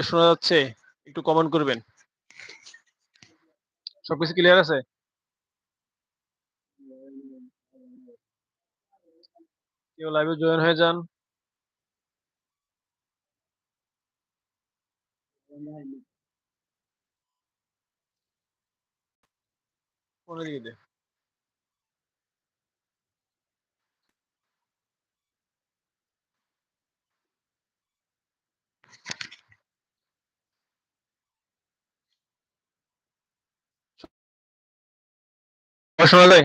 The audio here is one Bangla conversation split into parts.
শোনা যাচ্ছে, একটু কমেন্ট করবেন। সবকিছু ক্লিয়ার আছে? কেউ লাইভে জয়েন হয়ে যান। কোন দিকে দে ভয়েস শোনা যায়?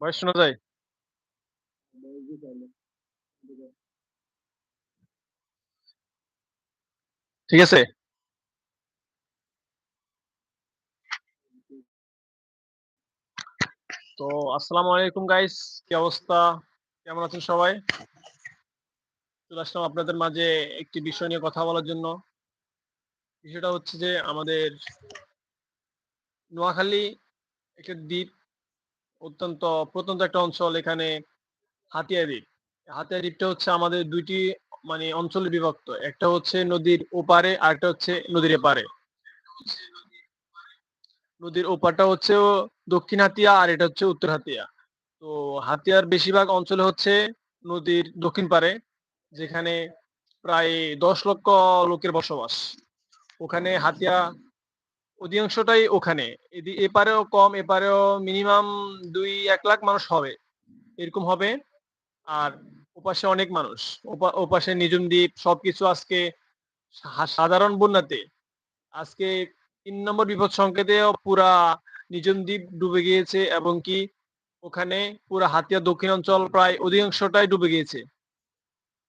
ভয়েস শোনা যায়? ঠিক আছে। তো, আসসালামু আলাইকুম গাইস কি অবস্থা? কেমন আছেন সবাই? চলে আসলাম আপনাদের মাঝে একটি বিষয় নিয়ে কথা বলার জন্য। বিষয়টা হচ্ছে যে আমাদের নোয়াখালী একটা দ্বীপ, অত্যন্ত প্রত্যন্ত একটা অঞ্চল এখানে হাতিয়া দ্বীপ হাতিয়া দ্বীপটা হচ্ছে আমাদের দুইটি মানে অঞ্চলে বিভক্ত। একটা হচ্ছে নদীর ওপারে আর একটা হচ্ছে নদীর এপারে। নদীর ওপারটা হচ্ছে দক্ষিণ হাতিয়া আর এটা হচ্ছে উত্তর হাতিয়া। তো হাতিয়ার বেশিরভাগ অঞ্চলে হচ্ছে নদীর দক্ষিণ পারে, যেখানে প্রায় দশ লক্ষ লোকের বসবাস। ওখানে হাতিয়া অধিকাংশটাই ওখানে। এপারেও কম, এপারেও মিনিমাম দুই, এক লাখ মানুষ হবে। এরকম হবে। আর ওপাশে অনেক মানুষ। ওপা- ওপাশে নিজুম দ্বীপ, সবকিছু আজকে সাধারণ বন্যাতে। আজকে তিন নম্বর বিপদ সংকেতেও পুরা নিজুম দ্বীপ ডুবে গিয়েছে এবং কি ওখানে পুরা হাতিয়া দক্ষিণ অঞ্চল প্রায় অধিকাংশটাই ডুবে গিয়েছে।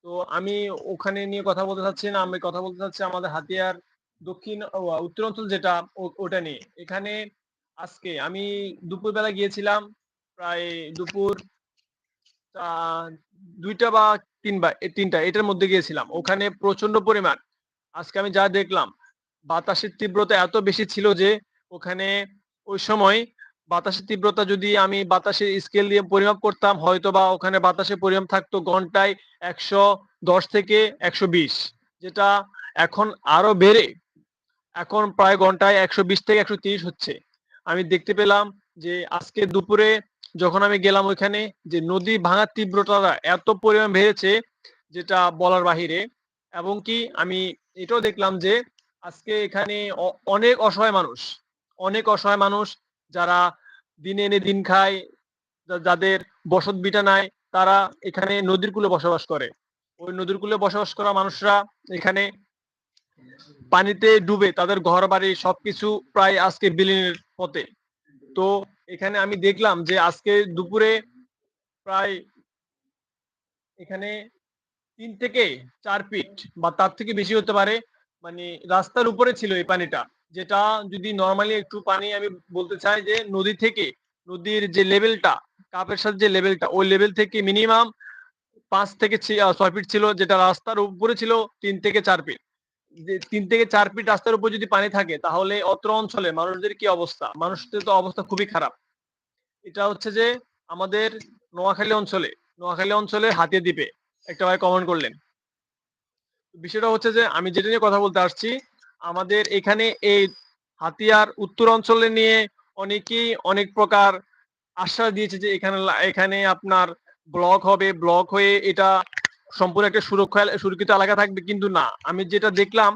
তো আমি ওখানে নিয়ে কথা বলতে চাচ্ছি না। আমি কথা বলতে চাচ্ছি আমাদের হাতিয়ার দক্ষিণ উত্তর অঞ্চল যেটা ওটা নিয়ে। এখানে আজকে আমি দুপুরবেলা গিয়েছিলাম প্রায় দুপুর দুইটা বা তিনবার, এ, তিনটা, এটার মধ্যে গিয়েছিলাম। ওখানে প্রচণ্ড পরিমাণ। আজকে আমি যা দেখলাম, বাতাসের তীব্রতা এত বেশি ছিল যে, ওখানে ওই সময় বাতাসের তীব্রতা যদি আমি বাতাসের স্কেল দিয়ে পরিমাপ করতাম হয়তো বা ওখানে বাতাসের পরিমাপ থাকতো ঘন্টায় একশো দশ থেকে একশো বিশ, যেটা এখন আরও বেড়ে এখন প্রায় ঘন্টায় একশো বিশ থেকে একশো তিরিশ হচ্ছে। আমি দেখতে পেলাম যে আজকে দুপুরে যখন আমি গেলাম ওইখানে, যে নদী ভাঙার তীব্রতা এত পরিমাণ বেড়েছে যেটা বলার বাহিরে, এবং কি আমি এটাও দেখলাম যে আজকে এখানে অনেক অসহায় মানুষ, অনেক অসহায় মানুষ যারা দিনে এনে দিন খায় যাদের বসত বিটা নাই, তারা এখানে নদীর কূলে বসবাস করে। ওই নদীর কূলে বসবাস করা মানুষরা এখানে পানিতে ডুবে তাদের ঘর বাড়ি সবকিছু প্রায় আজকে বিলীনের পথে। তো এখানে আমি দেখলাম যে আজকে দুপুরে প্রায় এখানে তিন থেকে চার ফিট বা তার থেকে বেশি হতে পারে মানে রাস্তার উপরে ছিল এই পানিটা, যেটা যদি নর্মালি একটু পানি আমি বলতে চাই যে নদী থেকে নদীর যে লেভেলটা, কাপের সাথে যে লেভেলটা, ওই লেভেল থেকে মিনিমাম পাঁচ থেকে ছয় ফিট ছিল, যেটা রাস্তার উপরে ছিল তিন থেকে চার ফিট। তিন থেকে চার ফিট রাস্তার উপর যদি পানি থাকে, তাহলে অত্র অঞ্চলে মানুষদের কি অবস্থা? মানুষদের তো অবস্থা খুবই খারাপ। এটা হচ্ছে যে আমাদের নোয়াখালী অঞ্চলে নোয়াখালী অঞ্চলে হাতিয়ে দ্বীপে একটা ভাই কমেন্ট করলেন। বিষয়টা হচ্ছে যে আমি যেটা নিয়ে কথা বলতে আসছি, আমাদের এখানে এই হাতিয়ার উত্তর অঞ্চলে নিয়ে অনেকেই অনেক প্রকার আশ্বাস দিয়েছে যে এখানে এখানে আপনার ব্লক হবে ব্লক হয়ে এটা সম্পূর্ণ একটা সুরক্ষা, সুরক্ষিত এলাকা থাকবে কিন্তু না। আমি যেটা দেখলাম,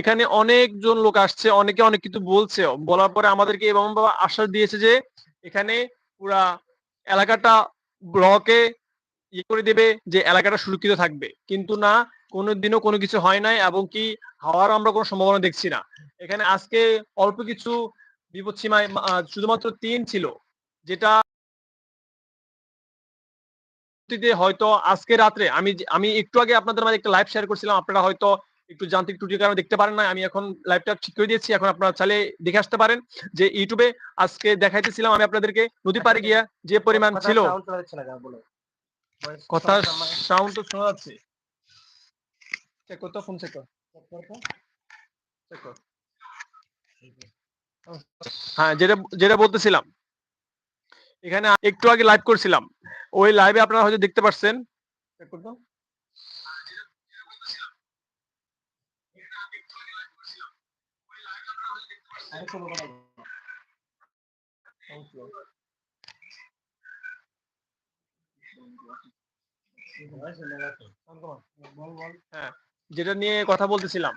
এখানে অনেকজন লোক আসছে, অনেকে অনেক কিছু বলছে। বলার পরে আমাদেরকে এমন ভাবে আশ্বাস দিয়েছে যে, এখানে পুরা এলাকাটা ব্লকে ইয়ে করে দেবে যে, এলাকাটা সুরক্ষিত থাকবে। কিন্তু না, কোনোদিনও কোনো কিছু হয় নাই এবং কি হওয়ার আমরা কোনো সম্ভাবনা দেখছি না। এখানে আজকে অল্প কিছু বিপদ সীমায় শুধুমাত্র তিন ছিল, যেটা পরবর্তীতে হয়তো আজকে রাত্রে আমি আমি একটু আগে আপনাদের মাঝে একটা লাইভ শেয়ার করছিলাম। আপনারা হয়তো একটু যান্ত্রিক ত্রুটির কারণে দেখতে পারেন না আমি এখন লাইভটা ঠিক করে দিয়েছি। এখন আপনারা চাইলে দেখে আসতে পারেন যে ইউটিউবে আজকে দেখাইতেছিলাম আমি আপনাদেরকে নদী পাড়ে গিয়া যে পরিমাণ ছিল। কথা সাউন্ড তো শোনা যাচ্ছে। চেক করতো ফোন চেক কর। হ্যাঁ যেটা যেটা বলতেছিলাম। এখানে একটু আগে লাইভ করছিলাম। ওই লাইভে আপনারা হয়তো দেখতে পাচ্ছেন বল যেটা নিয়ে কথা বলতেছিলাম।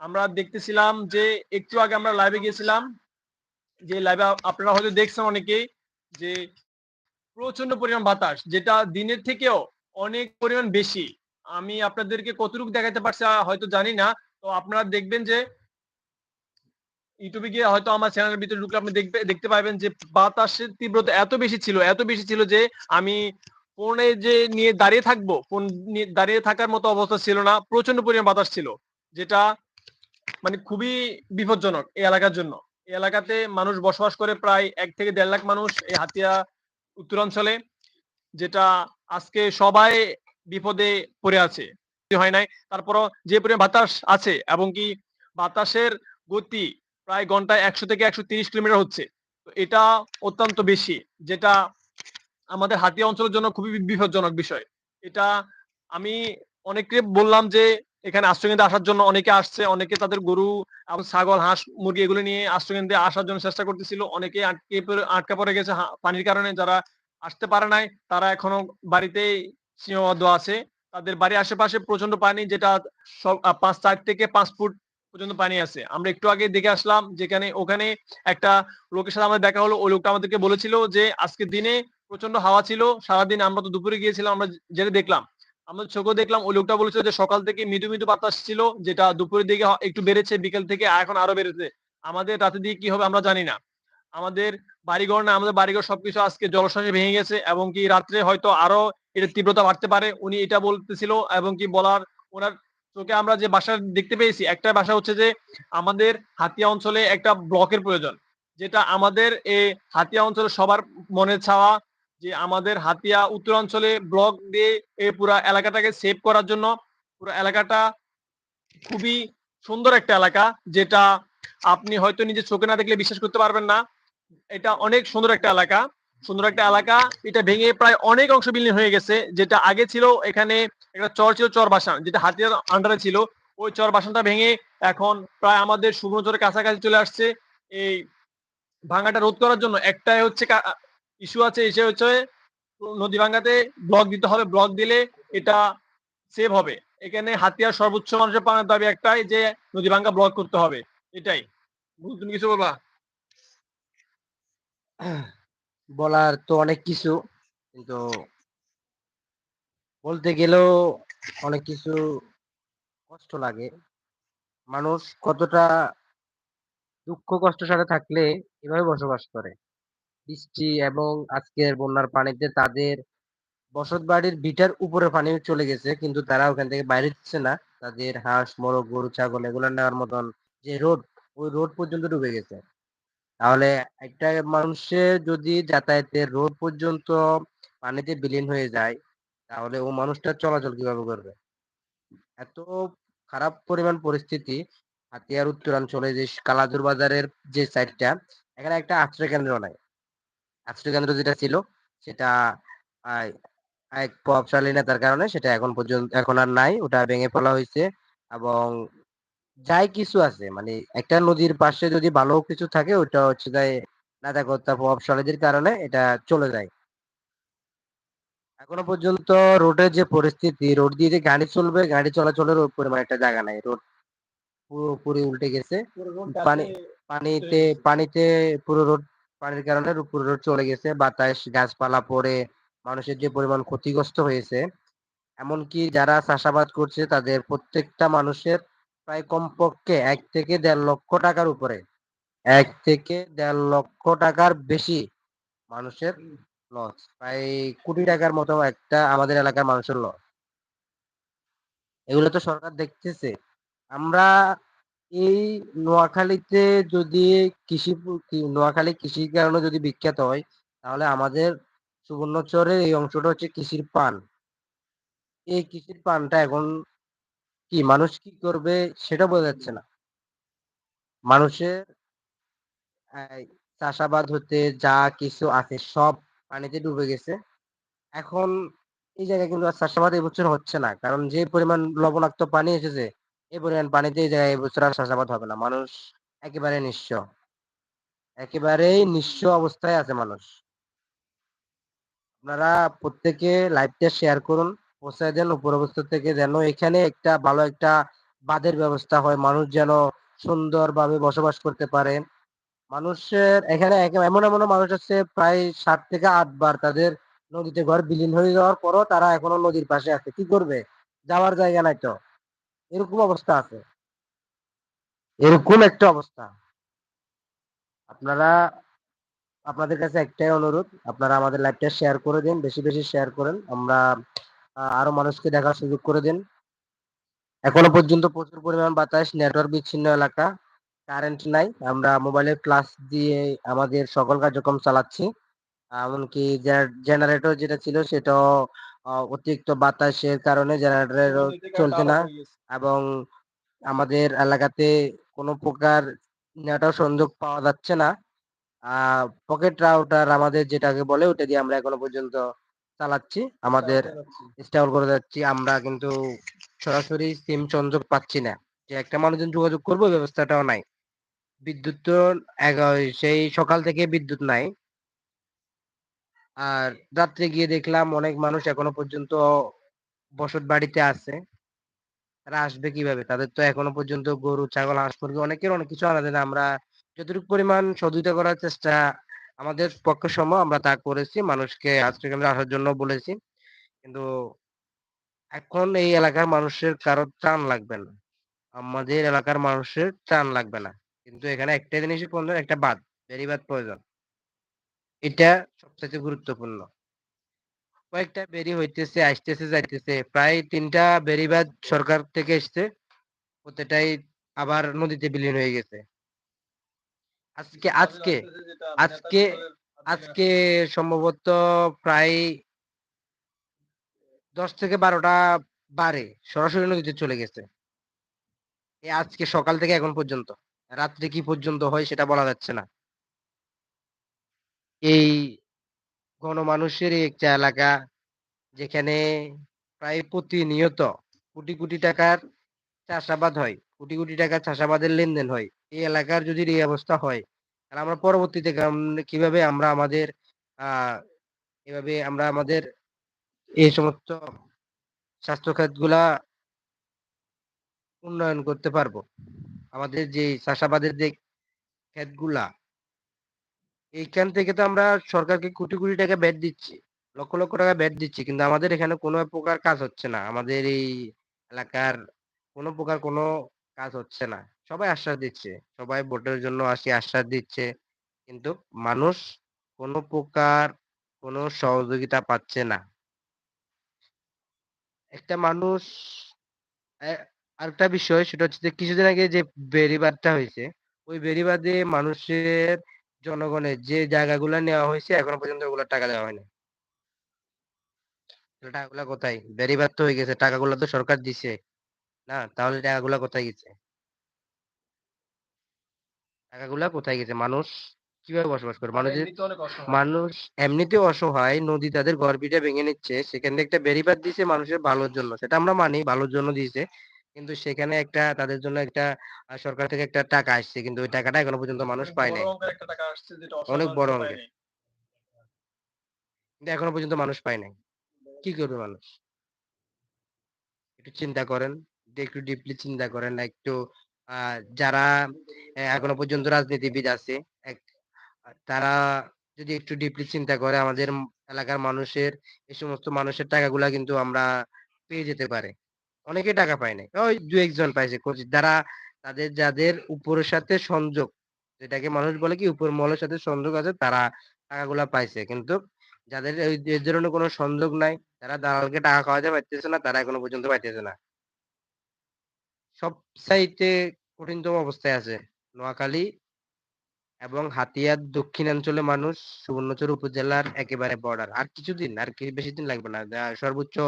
আমরা দেখতেছিলাম যে একটু আগে আমরা লাইভে গিয়েছিলাম। যে লাইভে আপনারা হয়তো দেখছেন অনেকেই যে প্রচণ্ড পরিমাণ বাতাস, যেটা দিনের থেকেও অনেক পরিমাণ বেশি। আমি আপনাদেরকে কতটুকু দেখাতে পারছি হয়তো জানি না। তো আপনারা দেখবেন যে, ইউটিউবে গিয়ে হয়তো আমার চ্যানেলের ভিতরে ঢুকলে আপনি দেখবে, দেখতে পাবেন যে বাতাসের তীব্রতা এত বেশি ছিল, এত বেশি ছিল যে আমি ফোনে যে নিয়ে দাঁড়িয়ে থাকব, ফোন নিয়ে দাঁড়িয়ে থাকার মতো অবস্থা ছিল না প্রচণ্ড পরিমাণ বাতাস ছিল, যেটা মানে খুবই বিপজ্জনক এই এলাকার জন্য। এই এলাকাতে মানুষ বসবাস করে প্রায় এক থেকে দেড় লাখ মানুষ, এই হাতিয়া উত্তরাঞ্চলে, যেটা আজকে সবাই বিপদে পড়ে আছে হয় নাই। তারপরও যে পরিমাণ বাতাস আছে এবং কি বাতাসের গতি প্রায় ঘন্টায় একশো থেকে একশো তিরিশ কিলোমিটার হচ্ছে এটা অত্যন্ত বেশি, যেটা আমাদের হাতিয়া অঞ্চলের জন্য খুবই বিপজ্জনক বিষয়। এটা আমি অনেকে বললাম যে এখানে আশ্রয়কেন্দ্রে আসার জন্য অনেকে আসছে, অনেকে তাদের গরু এবং ছাগল, হাঁস, মুরগি এগুলো নিয়ে আশ্রয়কেন্দ্রে আসার জন্য চেষ্টা করতেছিল। অনেকে আটকে আটকা পড়ে গেছে পানির কারণে যারা আসতে পারে নাই, তারা এখনও বাড়িতেই সীমাবদ্ধ আছে। তাদের বাড়ির আশেপাশে প্রচণ্ড পানি, যেটা সব পাঁচ, চার থেকে পাঁচ ফুট পর্যন্ত পানি আছে। আমরা একটু আগে দেখে আসলাম, যেখানে, ওখানে একটা লোকের সাথে আমাদের দেখা হলো, ওই লোকটা আমাদেরকে বলেছিল যে আজকে দিনে প্রচণ্ড হাওয়া ছিল, সারাদিন আমরা তো দুপুরে গিয়েছিলাম, আমরা যেটা দেখলাম। আমরা চোখে দেখলাম, ওই লোকটা বলেছিল যে সকাল থেকে মৃদু মৃদু বাতাস ছিল, যেটা দুপুরের দিকে একটু বেড়েছে, বিকেল থেকে এখন আরও বেড়েছে। আমাদের রাতের দিকে কি হবে আমরা জানি না। আমাদের বাড়িঘর না, আমাদের বাড়িঘর সবকিছু আজকে জলশ্বাসে ভেঙে গেছে এবং কি রাত্রে হয়তো আরও এর তীব্রতা বাড়তে পারে, উনি এটা বলতেছিল এবং কি বলার, ওনার চোখে আমরা যে বাসা দেখতে পেয়েছি, একটা বাসা হচ্ছে যে আমাদের হাতিয়া অঞ্চলে একটা ব্লকের প্রয়োজন, যেটা আমাদের এই হাতিয়া অঞ্চলে সবার মনে ছাওয়া যে আমাদের হাতিয়া উত্তরাঞ্চলে ব্লক দিয়ে এই পুরা এলাকাটাকে সেভ করার জন্য পুরো এলাকাটা খুবই সুন্দর একটা এলাকা, যেটা আপনি হয়তো নিজে চোখে না দেখলে বিশ্বাস করতে পারবেন না। এটা অনেক সুন্দর একটা এলাকা। সুন্দর একটা এলাকা। এটা ভেঙে প্রায় অনেক অংশ বিলীন হয়ে গেছে। যেটা আগে ছিল এখানে একটা চর ছিল চর বাসান যেটা হাতিয়ার আন্ডারে ছিল। ওই চর বাসানটা ভেঙে এখন প্রায় আমাদের সুবর্ণচরের কাছাকাছি চলে আসছে। এই ভাঙাটা রোধ করার জন্য একটাই হচ্ছে ইস্যু আছে এসে হচ্ছে নদী ভাঙ্গাতে ব্লক দিতে হবে ব্লক দিলে এটা সেভ হবে। এখানে হাতিয়ার সর্বোচ্চ মানুষের পাওয়ার দাবি একটাই যে নদী ভাঙ্গা ব্লক করতে হবে, এটাই। তুমি কিছু বলবা? বলার তো অনেক কিছু, কিন্তু বলতে গেলেও অনেক কিছু কষ্ট লাগে। মানুষ কতটা দুঃখ কষ্ট সাথে থাকলে এভাবে বসবাস করে? বৃষ্টি এবং আজকের বন্যার পানিতে তাদের বসত বাড়ির ভিটার উপরে পানি চলে গেছে, কিন্তু তারা ওখান থেকে বাইরে দিচ্ছে না। তাদের হাঁস, মোরগ, গরু, ছাগল এগুলো নেওয়ার মতন যে রোড, ওই রোড পর্যন্ত ডুবে গেছে। তাহলে একটা মানুষের যদি যাতায়াতের রোড পর্যন্ত পানিতে বিলীন হয়ে যায়, তাহলে ও মানুষটা চলাচল কীভাবে করবে? এত খারাপ পরিমাণ পরিস্থিতি হাতিয়ার উত্তরাঞ্চলে যে কালাজুর বাজারের যে সাইডটা এখানে একটা আশ্রয় কেন্দ্র নাই। আশ্রয় কেন্দ্র যেটা ছিল সেটা এক প্রভাবশালী নেতার কারণে সেটা এখন পর্যন্ত এখন আর নাই ওটা ভেঙে ফেলা হয়েছে এবং যাই কিছু আছে মানে একটা নদীর পাশে যদি ভালো কিছু থাকে ওটা হচ্ছে যায় নাটকতা প্রভাবশালীদের কারণে এটা চলে যায়। এখনও পর্যন্ত রোডের যে পরিস্থিতি রোড দিয়ে যে গাড়ি চলবে গাড়ি চলাচলের পরিমাণ একটা জায়গা নাই রোড পুরোপুরি উল্টে গেছে। পানি পানিতে পানিতে পুরো রোড পানির কারণে পুরো রোড চলে গেছে, বাতাস, গাছপালা পড়ে, মানুষের যে পরিমাণ ক্ষতিগ্রস্ত হয়েছে। এমনকি যারা চাষাবাদ করছে, তাদের প্রত্যেকটা মানুষের প্রায় কমপক্ষে এক থেকে দেড় লক্ষ টাকার উপরে। এক থেকে দেড় লক্ষ টাকার বেশি মানুষের লস প্রায় কোটি টাকার মতো একটা আমাদের এলাকার মানুষের লস এগুলো তো সরকার দেখতেছে। আমরা এই নোয়াখালীতে যদি কৃষি নোয়াখালী কৃষির কারণে যদি বিখ্যাত হয়, তাহলে আমাদের সুবর্ণচরের এই অংশটা হচ্ছে কৃষির পান। এই কৃষির পানটা এখন কি, মানুষ কি করবে সেটা বোঝা যাচ্ছে না। মানুষের চাষাবাদ হতে যা কিছু আছে সব পানিতে ডুবে গেছে। এখন এই জায়গায় কিন্তু আর চাষাবাদ এবছর হচ্ছে না, কারণ যে পরিমাণ লবণাক্ত পানি এসেছে এই পরিমাণ পানিতে এই জায়গায় এবছর আর চাষাবাদ হবে না। মানুষ একেবারে নিঃস্ব। একেবারেই নিঃস্ব অবস্থায় আছে মানুষ। আপনারা প্রত্যেকে লাইভটা শেয়ার করুন, পৌঁছায় দেন উপর অবস্থা থেকে যেন এখানে একটা ভালো একটা বাঁধের ব্যবস্থা হয়, মানুষ যেন সুন্দরভাবে বসবাস করতে পারে। মানুষের এখানে এমন এমন মানুষ আছে প্রায় সাত থেকে আট বার তাদের নদীতে ঘর বিলীন হয়ে যাওয়ার পরও তারা এখনও নদীর পাশে আছে। কি করবে? যাওয়ার জায়গা নাই তো। এরকম অবস্থা আছে। এরকম একটা অবস্থা। আপনারা আপনাদের কাছে একটাই অনুরোধ আপনারা আমাদের লাইভটা শেয়ার করে দিন বেশি বেশি শেয়ার করেন আমরা আরও মানুষকে দেখার সুযোগ করে দিন। এখনও পর্যন্ত প্রচুর পরিমাণ বাতাস নেটওয়ার্ক বিচ্ছিন্ন এলাকা কারেন্ট নাই আমরা মোবাইলের ক্লাস দিয়ে আমাদের সকল কার্যক্রম চালাচ্ছি। এমনকি জেনারেটর যেটা ছিল সেটাও অতিরিক্ত বাতাসের কারণে জেনারেটর চলছে না। এবং আমাদের এলাকাতে কোনো প্রকার নেটওয়ার্ক সংযোগ পাওয়া যাচ্ছে না। পকেট রাউটার আমাদের যেটাকে বলে ওটা দিয়ে আমরা এখনও পর্যন্ত চালাচ্ছি। আমাদের ইনস্টল করে যাচ্ছি। আমরা কিন্তু সরাসরি সিম সংযোগ পাচ্ছি না। যে একটা মানুষজন যোগাযোগ করব ব্যবস্থাটাও নাই। বিদ্যুৎ তো সেই সকাল থেকে বিদ্যুৎ নাই। আর রাত্রে গিয়ে দেখলাম অনেক মানুষ এখনও পর্যন্ত বসত বাড়িতে আছে। তারা আসবে কীভাবে? তাদের তো এখনও পর্যন্ত গরু, ছাগল, হাঁস, মুরগি অনেকের অনেক কিছু আনা না। আমরা যতটুকু পরিমাণ সহযোগিতা করার চেষ্টা আমাদের পক্ষে সম্ভব, আমরা তা করেছি। মানুষকে আজকে কেন্দ্রে আসার জন্য বলেছি। কিন্তু এখন এই এলাকার মানুষের কারও ত্রাণ লাগবে না। আমাদের এলাকার মানুষের ত্রাণ লাগবে না। কিন্তু এখানে একটা জিনিসই প্রয়োজন, একটা বাদ বেরিবাদ প্রয়োজন। এটা সবচেয়ে গুরুত্বপূর্ণ। কয়েকটা বেরি হইতেছে আসতেছে যাইতেছে। প্রায় তিনটা বেরিবাদ সরকার থেকে এসছে প্রত্যেকটাই আবার নদীতে বিলীন হয়ে গেছে। আজকে আজকে আজকে আজকে সম্ভবত প্রায় দশ থেকে বারোটা বারে সরাসরি নদীতে চলে গেছে। এই আজকে সকাল থেকে এখন পর্যন্ত রাত্রে কি পর্যন্ত হয় সেটা বলা যাচ্ছে না। এই গণমানুষের একটা এলাকা যেখানে প্রায় প্রতিনিয়ত কোটি কোটি টাকার চাষাবাদ হয়, কোটি কোটি টাকার চাষাবাদের লেনদেন হয়। এই এলাকার যদি এই অবস্থা হয়, তাহলে আমরা পরবর্তীতে কীভাবে আমরা আমাদের আহ এভাবে আমরা আমাদের এই সমস্ত স্বাস্থ্য খাতগুলা উন্নয়ন করতে পারব। আমাদের যে চাষাবাদের যে ক্ষেতগুলা এইখান থেকে তো আমরা সরকারকে কোটি কোটি টাকা ব্যাট দিচ্ছি, লক্ষ লক্ষ টাকা ব্যাট দিচ্ছি, কিন্তু আমাদের এখানে কোনো প্রকার কাজ হচ্ছে না। আমাদের এই এলাকার কোনো প্রকার কোনো কাজ হচ্ছে না। সবাই আশ্বাস দিচ্ছে, সবাই ভোটের জন্য আসি, আশ্বাস দিচ্ছে, কিন্তু মানুষ কোনো প্রকার কোনো সহযোগিতা পাচ্ছে না। একটা মানুষ আরেকটা বিষয় সেটা হচ্ছে যে কিছুদিন আগে যে বেড়িবাঁধটা হয়েছে, ওই বেড়িবাঁধে মানুষের জনগণের যে জায়গাগুলো নেওয়া হয়েছে এখনও পর্যন্ত ওগুলো টাকা দেওয়া হয়নি। টাকাগুলো কোথায়? তো হয়ে গেছে টাকাগুলো তো সরকার দিছে। না তাহলে টাকাগুলো কোথায় গেছে? টাকাগুলো কোথায় গেছে? মানুষ কীভাবে বসবাস করে? এমনিতে মানুষ এমনিতেও অসহায় নদী তাদের ঘর ভিটা ভেঙে নিচ্ছে। সেখান থেকে একটা বেড়িবাঁধ দিছে মানুষের ভালোর জন্য। সেটা আমরা মানি ভালোর জন্য দিয়েছে। কিন্তু সেখানে একটা তাদের জন্য একটা সরকার থেকে একটা টাকা আসছে। কিন্তু ওই টাকাটা এখনও পর্যন্ত মানুষ পায় নাই অনেক বড় অঙ্কের। কিন্তু এখনও পর্যন্ত মানুষ পায় নাই। কি করবে মানুষ? একটু চিন্তা করেন একটু ডিপলি চিন্তা করেন একটু আহ, যারা এখনও পর্যন্ত রাজনীতিবিদ আছে তারা যদি একটু ডিপলি চিন্তা করে আমাদের এলাকার মানুষের এই সমস্ত মানুষের টাকাগুলা কিন্তু আমরা পেয়ে যেতে পারে। অনেকে টাকা পায় নাই। ওই দু একজন পাইছে কোচ- যারা, তাদের যাদের উপরের সাথে সংযোগ, যেটাকে মানুষ বলে কি, উপর মহলের সাথে সংযোগ আছে, তারা টাকাগুলা পাইছে। কিন্তু যাদের এই ধরনের কোনো সংযোগ নাই, তারা দালালকে টাকা খাওয়াতে পারতেছে না, তারা এখনও পর্যন্ত পাইতেছে না। সব সাইটে কঠিনতম অবস্থায় আছে। নোয়াখালী এবং হাতিয়ার দক্ষিণাঞ্চলে মানুষ, সুবর্ণচর উপজেলার একেবারে বর্ডার আর কিছুদিন, আর কি বেশি দিন লাগবে না। সর্বোচ্চ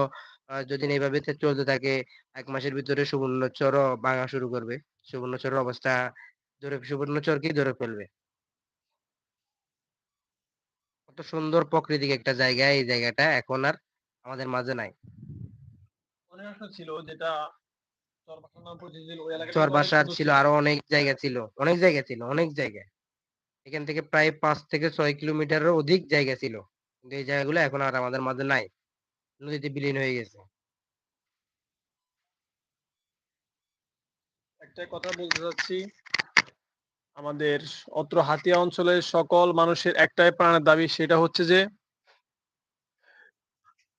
যদি এইভাবে চলতে থাকে এক মাসের ভিতরে সুবর্ণচরও ভাঙা শুরু করবে। সুবর্ণচরের অবস্থা ধরে সুবর্ণচরকেই ধরে ফেলবে। কত সুন্দর প্রাকৃতিক একটা জায়গা এই জায়গাটা এখন আর আমাদের মাঝে নাই। ছিল যেটা চরবাসার ছিল আরও অনেক জায়গা ছিল অনেক জায়গা ছিল অনেক জায়গা। এখান থেকে প্রায় পাঁচ থেকে ছয় কিলোমিটারের অধিক জায়গা ছিল। কিন্তু এই জায়গাগুলো এখন আর আমাদের মাঝে নাই। নদীতে বিলীন হয়ে গেছে। একটা কথা বলতে চাচ্ছি, আমাদের অত্র হাতিয়া অঞ্চলের সকল মানুষের একটাই প্রাণের দাবি, সেটা হচ্ছে যে,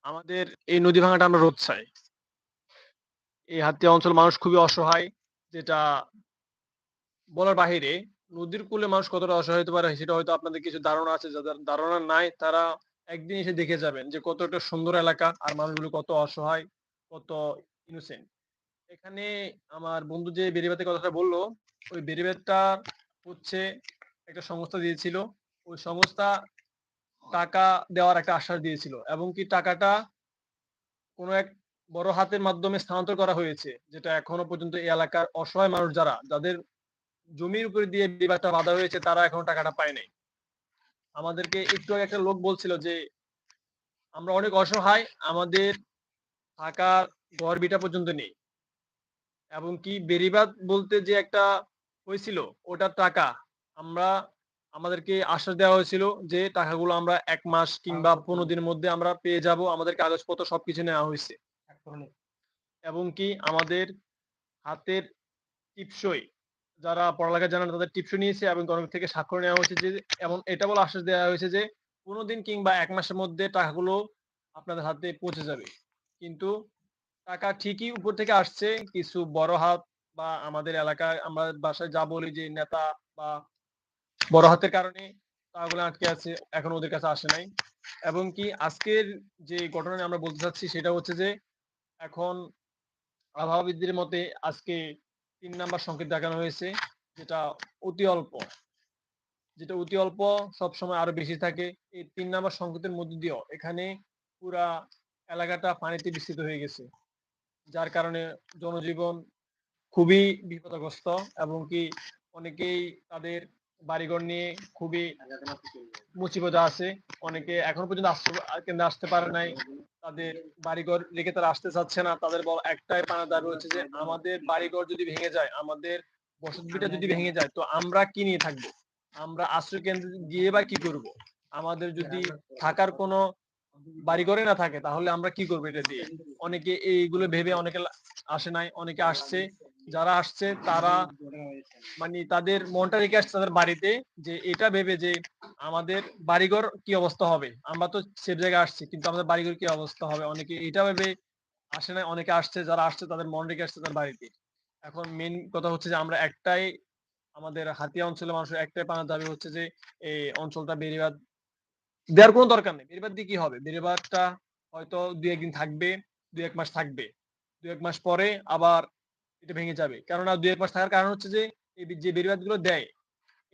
আমাদের এই নদী ভাঙাটা আমরা রোধ চাই। এই হাতিয়া অঞ্চল মানুষ খুবই অসহায়, যেটা বলার বাহিরে নদীর কূলে মানুষ কতটা অসহায় হতে পারে, সেটা হয়তো আপনাদের কিছু ধারণা আছে, যাদের ধারণা নাই, তারা একদিন এসে দেখে যাবেন যে কত একটা সুন্দর এলাকা আর মানুষগুলো কত অসহায়, কত ইনোসেন্ট এখানে আমার বন্ধু যে বেরিবাতের কথাটা বলল, ওই বেরিবাতটা হচ্ছে একটা সংস্থা দিয়েছিল। ওই সংস্থা টাকা দেওয়ার একটা আশ্বাস দিয়েছিল এবং কি টাকাটা কোনো এক বড় হাতের মাধ্যমে স্থানান্তর করা হয়েছে, যেটা এখনও পর্যন্ত এই এলাকার অসহায় মানুষ যারা, যাদের জমির উপরে দিয়ে বিবাদটা বাধা হয়েছে, তারা এখনও টাকাটা পায় নাই। আমাদেরকে একটু আগে একটা লোক বলছিল যে আমরা অনেক অসহায় আমাদের থাকার ঘর বিটা পর্যন্ত নেই। এবং কি বেরিবাদ বলতে যে একটা হয়েছিল ওটার টাকা আমরা আমাদেরকে আশ্বাস দেওয়া হয়েছিল যে টাকাগুলো আমরা এক মাস কিংবা পনেরো দিনের মধ্যে আমরা পেয়ে যাব আমাদের কাগজপত্র সবকিছু নেওয়া হয়েছে। এবং কি আমাদের হাতের টিপসই যারা পড়ালেখা জানেন তাদের টিপসই নিয়েছে এবং গণক থেকে স্বাক্ষর নেওয়া হয়েছে যে এমন এটা বলে আশ্বাস দেওয়া হয়েছে যে পনেরো দিন কিংবা এক মাসের মধ্যে টাকাগুলো আপনাদের হাতে পৌঁছে যাবে। কিন্তু টাকা ঠিকই উপর থেকে আসছে, কিছু বড় হাত বা আমাদের এলাকায় আমরা বাসায় যা বলি যে, নেতা বা বড় হাতের কারণে টাকাগুলো আটকে আছে, এখন ওদের কাছে আসে নাই। এবং কি আজকের যে ঘটনা আমরা বলতে চাচ্ছি, সেটা হচ্ছে যে, এখন আবহাওয়াবিদদের মতে আজকে তিন নাম্বার সংকেত দেখানো হয়েছে, যেটা অতি অল্প। যেটা অতি অল্প, সবসময় আরও বেশি থাকে। এই তিন নাম্বার সংকেতের মধ্যে দিয়েও এখানে পুরা এলাকাটা পানিতে বিস্তৃত হয়ে গেছে। যার কারণে জনজীবন খুবই বিপদগ্রস্ত এবং কি অনেকেই তাদের বাড়িঘর নিয়ে খুবই মুসিবত আছে। অনেকে এখন পর্যন্ত কেন্দ্রে আসতে পারে নাই। তাদের বাড়িঘর রেখে তারা আসতে চাচ্ছে না। তাদের একটাই পানা দাবি হচ্ছে যে আমাদের বাড়িঘর যদি ভেঙে যায় আমাদের বসতিটা যদি ভেঙে যায় তো আমরা কি নিয়ে থাকব? আমরা আশ্রয় কেন্দ্রে গিয়ে বা কি করব? আমাদের যদি থাকার কোনো বাড়িঘরে না থাকে, তাহলে আমরা কি করব এটা দিয়ে? অনেকে এইগুলো ভেবে অনেকে আসে নাই, অনেকে আসছে। যারা আসছে, তারা মানে তাদের মনটা রেখে আসছে তাদের বাড়িতে যে এটা ভেবে যে আমাদের বাড়িঘর কি অবস্থা হবে? আমরা তো সেফ জায়গায় আসছি, কিন্তু আমাদের বাড়িঘর কি অবস্থা হবে? অনেকে এটা ভেবে আসে না অনেকে আসছে, যারা আসছে তাদের মন রেখে আসছে তাদের বাড়িতে। এখন মেন কথা হচ্ছে যে আমরা একটাই আমাদের হাতিয়া অঞ্চলের মানুষের একটাই পানার দাবি হচ্ছে যে, এই অঞ্চলটা বেরিবাদ দেওয়ার কোনো দরকার নেই। বেরিবাদ দিয়ে কি হবে। বেরিবাদটা হয়তো দুই একদিন থাকবে, দুই এক মাস থাকবে। দুই এক মাস পরে আবার এটা ভেঙে যাবে। কেননা দুই এক মাস থাকার কারণ হচ্ছে যে, এই যে বেরিবাদগুলো দেয়,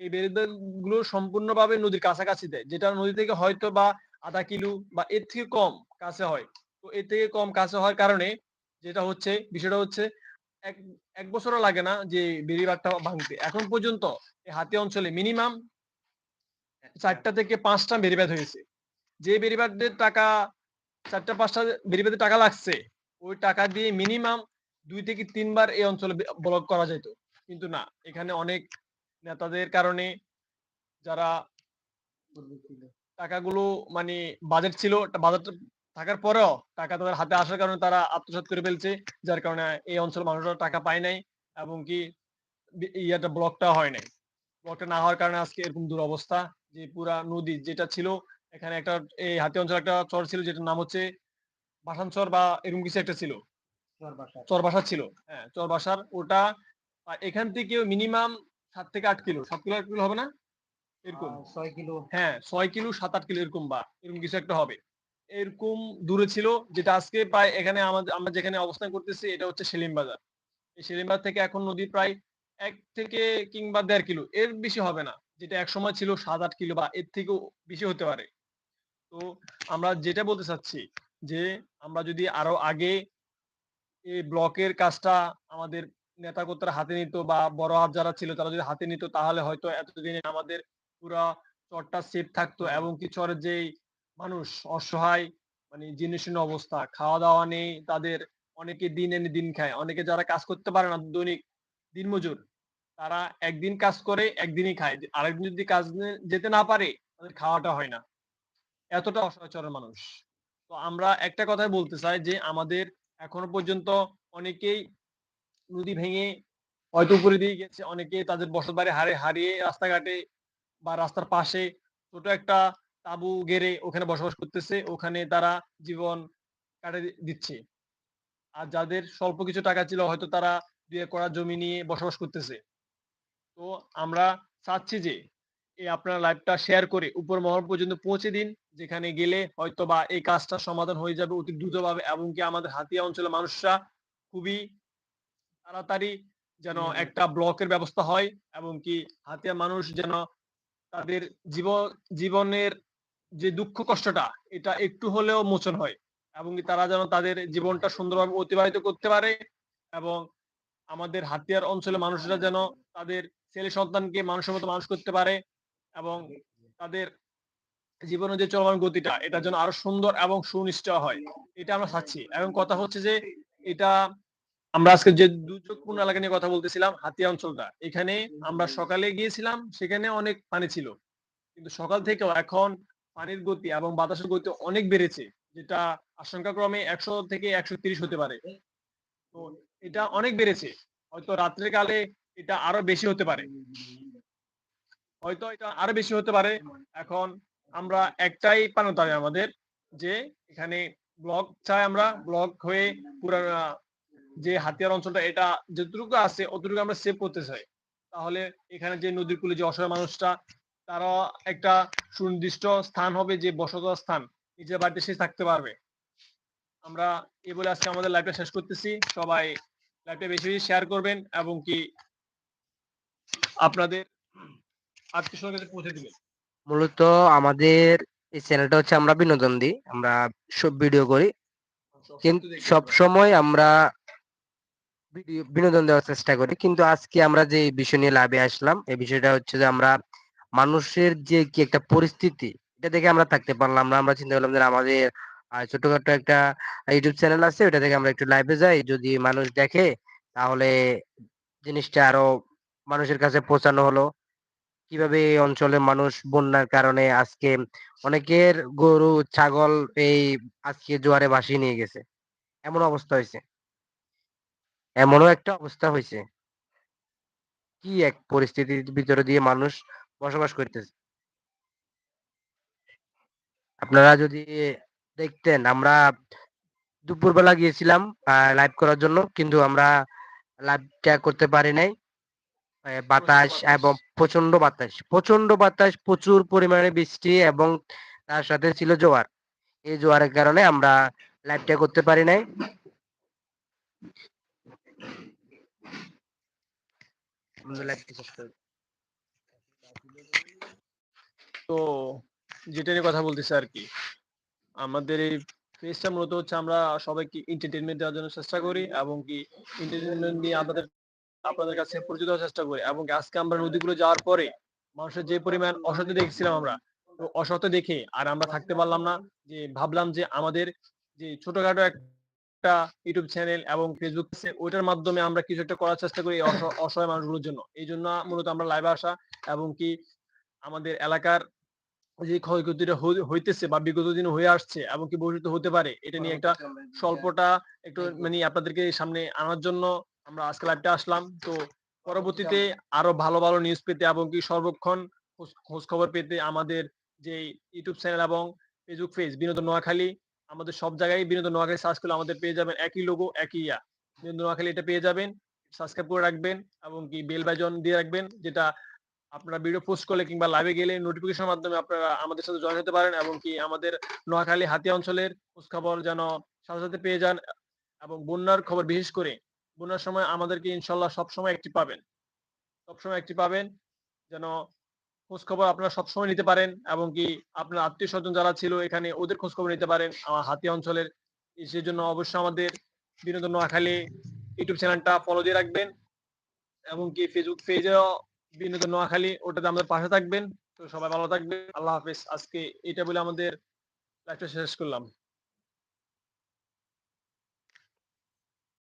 এই বেরিবাদগুলো সম্পূর্ণভাবে নদীর কাছাকাছি দেয়, যেটা নদী থেকে হয়তো বা আধা কিলো বা এর থেকে কম কাছে হয়। তো এর থেকে কম কাছে হওয়ার কারণে যেটা হচ্ছে, বিষয়টা হচ্ছে এক এক বছরও লাগে না যে বেরিবাদটা ভাঙতে। এখন পর্যন্ত এই হাতি অঞ্চলে মিনিমাম চারটা থেকে পাঁচটা বেরিবাদ হয়েছে। যে বেরিবাদের টাকা চারটা পাঁচটা বেরিবাদের টাকা লাগছে ওই টাকা দিয়ে মিনিমাম দুই থেকে তিনবার এই অঞ্চলে ব্লক করা যেত। কিন্তু না এখানে অনেক নেতাদের কারণে যারা টাকাগুলো মানে বাজেট ছিল বাজেট থাকার পরেও টাকা তাদের হাতে আসার কারণে তারা আত্মসাৎ করে ফেলছে যার কারণে এই অঞ্চলের মানুষরা টাকা পায় নাই এবং কি ইয়াটা ব্লকটা হয় নাই। ব্লকটা না হওয়ার কারণে আজকে এরকম দুরবস্থা। যে পুরা নদী যেটা ছিল এখানে একটা এই হাতি অঞ্চলে একটা চর ছিল যেটার নাম হচ্ছে বাসানচর বা এরকম কিছু একটা ছিল। চরবাসা ছিল। হ্যাঁ চরবাসার ওটা এখান থেকে মিনিমাম সাত থেকে আট কিলো সাত কিলো আট কিলো হবে না? এরকম। ছয় কিলো। হ্যাঁ ছয় কিলো সাত আট কিলো এরকম বা এরকম কিছু একটা হবে। এরকম দূরে ছিল যেটা আজকে প্রায় এখানে আমাদের আমরা যেখানে অবস্থান করতেছি এটা হচ্ছে সেলিম বাজার। এই সেলিম বাজার থেকে এখন নদী প্রায় এক থেকে কিংবা দেড় কিলো এর বেশি হবে না। যেটা এক সময় ছিল সাত আট কিলো বা এর থেকেও বেশি হতে পারে। তো আমরা যেটা বলতে চাচ্ছি যে, আমরা যদি আরও আগে এই ব্লকের কাজটা আমাদের নেতা কর্তারা হাতে নিত বা বড় হাত যারা ছিল তারা যদি হাতে নিত তাহলে হয়তো এতদিনে আমাদের পুরা চরটা সেফ থাকতো এবং কি চরের যেই মানুষ অসহায় মানে জীর্ণশীর্ণ অবস্থা খাওয়া দাওয়া নেই, তাদের অনেকে দিন এনে দিন খায়, অনেকে যারা কাজ করতে পারে না দৈনিক দিনমজুর তারা একদিন কাজ করে, একদিনই খায়। আরেকদিন যদি কাজ যেতে না পারে, তাদের খাওয়াটা হয় না। এতটা অসহায় মানুষ। তো আমরা একটা কথাই বলতে চাই যে, আমাদের এখনও পর্যন্ত অনেকেই নদী ভেঙে হয়তো উপরে দিয়ে গেছে অনেকে তাদের বসত বাড়ি হারে হারিয়ে রাস্তাঘাটে বা রাস্তার পাশে ছোট একটা তাঁবু গেড়ে ওখানে বসবাস করতেছে, ওখানে তারা জীবন কাটে দিচ্ছে। আর যাদের স্বল্প কিছু টাকা ছিল, হয়তো তারা দুই একরা জমি নিয়ে বসবাস করতেছে। তো আমরা চাচ্ছি যে এই আপনার লাইভটা শেয়ার করে উপর মহল পর্যন্ত পৌঁছে দিন। যেখানে গেলে হয়তো বা এই কাজটা সমাধান হয়ে যাবে অতি দ্রুতভাবে এবং কি আমাদের হাতিয়া অঞ্চলের মানুষরা খুবই তাড়াতাড়ি যেন একটা ব্লকের ব্যবস্থা হয় এবং কি হাতিয়া মানুষ যেন তাদের জীবন জীবনের যে দুঃখ কষ্টটা এটা একটু হলেও মোচন হয় এবং কি তারা যেন তাদের জীবনটা সুন্দরভাবে অতিবাহিত করতে পারে এবং আমাদের হাতিয়ার অঞ্চলের মানুষরা যেন তাদের ছেলে সন্তানকে মানুষের মতো মানুষ করতে পারে এবং তাদের জীবনের যে চলমান গতিটা এটা যেন আরও সুন্দর এবং সুনিশ্চয় হয়। এটা আমরা চাচ্ছি। এবং কথা হচ্ছে যে এটা আমরা আজকে যে দুর্যোগপূর্ণ এলাকা নিয়ে কথা বলতেছিলাম হাতিয়া অঞ্চলটা এখানে আমরা সকালে গিয়েছিলাম সেখানে অনেক পানি ছিল। কিন্তু সকাল থেকেও এখন পানির গতি এবং বাতাসের গতি অনেক বেড়েছে যেটা আশঙ্কা ক্রমে একশো থেকে একশো তিরিশ হতে পারে। তো এটা অনেক বেড়েছে। হয়তো রাত্রের কালে এটা আরও বেশি হতে পারে। হয়তো এটা আরও বেশি হতে পারে। এখন আমরা একটাই পানতাই আমাদের যে এখানে ব্লক চাই আমরা, ব্লক হয়ে পুরা, যে হাতিয়ার অঞ্চলটা এটা যতটুকু আছে অতটুকু আমরা সেভ করতে চাই। তাহলে এখানে যে নদীর কূলে যে অসহায় মানুষটা তারা একটা সুনির্দিষ্ট স্থান হবে যে বসত স্থান, নিজের বাড়িতে সে থাকতে পারবে। আমরা এই বলে আজকে আমাদের লাইভটা শেষ করতেছি। সবাই লাইভটা বেশি বেশি শেয়ার করবেন এবং কি আপনাদের আত্মীয় স্বজনের কাছে পৌঁছে দিবেন? মূলত আমাদের এই চ্যানেলটা হচ্ছে আমরা বিনোদন দিই। আমরা সব ভিডিও করি। কিন্তু সব সময় আমরা ভিডিও বিনোদন দেওয়ার চেষ্টা করি। কিন্তু আজকে আমরা যে বিষয় নিয়ে লাভে আসলাম এই বিষয়টা হচ্ছে যে আমরা মানুষের যে কি একটা পরিস্থিতি এটা দেখে আমরা থাকতে পারলাম না। আমরা চিন্তা করলাম যে আমাদের ছোটখাটো একটা ইউটিউব চ্যানেল আছে ওটা থেকে আমরা একটু লাইভে যাই। যদি মানুষ দেখে তাহলে জিনিসটা আরও মানুষের কাছে পৌঁছানো হলো। কীভাবে এই অঞ্চলের মানুষ বন্যার কারণে আজকে অনেকের গরু, ছাগল এই আজকে জোয়ারে ভাসিয়ে নিয়ে গেছে। এমন অবস্থা হয়েছে। এমনও একটা অবস্থা হয়েছে। কি এক পরিস্থিতির ভিতরে দিয়ে মানুষ বসবাস করতেছে। আপনারা যদি দেখতেন, আমরা দুপুরবেলা গিয়েছিলাম লাইভ করার জন্য, কিন্তু আমরা লাইভটা করতে পারি নাই। বাতাস এবং প্রচণ্ড বাতাস। প্রচণ্ড বাতাস, প্রচুর পরিমাণে বৃষ্টি এবং তার সাথে ছিল জোয়ার। এই জোয়ারের কারণে আমরা লাইভটা করতে পারি নাই। আমাদের। তো যেটা নিয়ে কথা বলতেছি আর কি, আমাদের এই পেজটা মূলত হচ্ছে আমরা সবাইকে এন্টারটেনমেন্ট দেওয়ার জন্য চেষ্টা করি এবং কি এন্টারটেনমেন্ট নিয়ে আপনাদের আপনাদের কাছে পরিচিত হওয়ার চেষ্টা করি এবং আজকে আমরা নদীগুলো যাওয়ার পরে মানুষের যে পরিমাণ অসত্য দেখছিলাম আমরা তো অসত্য দেখে আর আমরা থাকতে পারলাম না যে ভাবলাম যে আমাদের যে ছোটখাটো একটা ইউটিউব চ্যানেল এবং ফেসবুক আছে ওইটার মাধ্যমে আমরা কিছু একটা করার চেষ্টা করি অসহায় মানুষগুলোর জন্য। এই জন্য মূলত আমরা লাইভে আসা এবং কি আমাদের এলাকার যে ক্ষয়ক্ষতিটা হই- হইতেছে বা বিগত দিনে হয়ে আসছে এবং কি ভবিষ্যতে হতে পারে এটা নিয়ে একটা স্বল্পটা একটু মানে আপনাদেরকে সামনে আনার জন্য আমরা আজকে লাইভটা আসলাম। তো পরবর্তীতে আরও ভালো ভালো নিউজ পেতে এবং কি সর্বক্ষণ খোঁজ- খবর পেতে আমাদের যে ইউটিউব চ্যানেল এবং ফেসবুক পেজ বিনোদন নোয়াখালী আমাদের সব জায়গায় বিনোদন নোয়াখালী সার্চ করলে আমাদের পেয়ে যাবেন একই লোগো একই ইয়া। বিনোদন নোয়াখালী এটা পেয়ে যাবেন সাবস্ক্রাইব করে রাখবেন এবং কি বেল বাজন দিয়ে রাখবেন যেটা আপনারা ভিডিও পোস্ট করলে কিংবা লাইভে গেলে নোটিফিকেশনের মাধ্যমে আপনারা আমাদের সাথে জয়েন হতে পারেন এবং কি আমাদের নোয়াখালী হাতিয়া অঞ্চলের খোঁজ খবর যেন সাথে সাথে পেয়ে যান এবং বন্যার খবর বিশেষ করে বন্যার সময় আমাদেরকে ইনশাল্লাহ সবসময় একটি পাবেন। সবসময় একটি পাবেন, যেন খোঁজ খবর আপনারা সবসময় নিতে পারেন এবং কি আপনার আত্মীয় স্বজন যারা ছিল এখানে ওদের খোঁজ খবর নিতে পারেন। আমার হাতিয়া অঞ্চলের সেই জন্য অবশ্যই আমাদের বিনোদন নোয়াখালী ইউটিউব চ্যানেলটা ফলো দিয়ে রাখবেন এবং কি ফেসবুক পেজেও বিনোদন নোয়াখালী ওটাতে আমাদের পাশে থাকবেন। তো সবাই ভালো থাকবেন। আল্লাহ হাফেজ। আজকে এটা বলে আমাদের লাইভটা শেষ করলাম।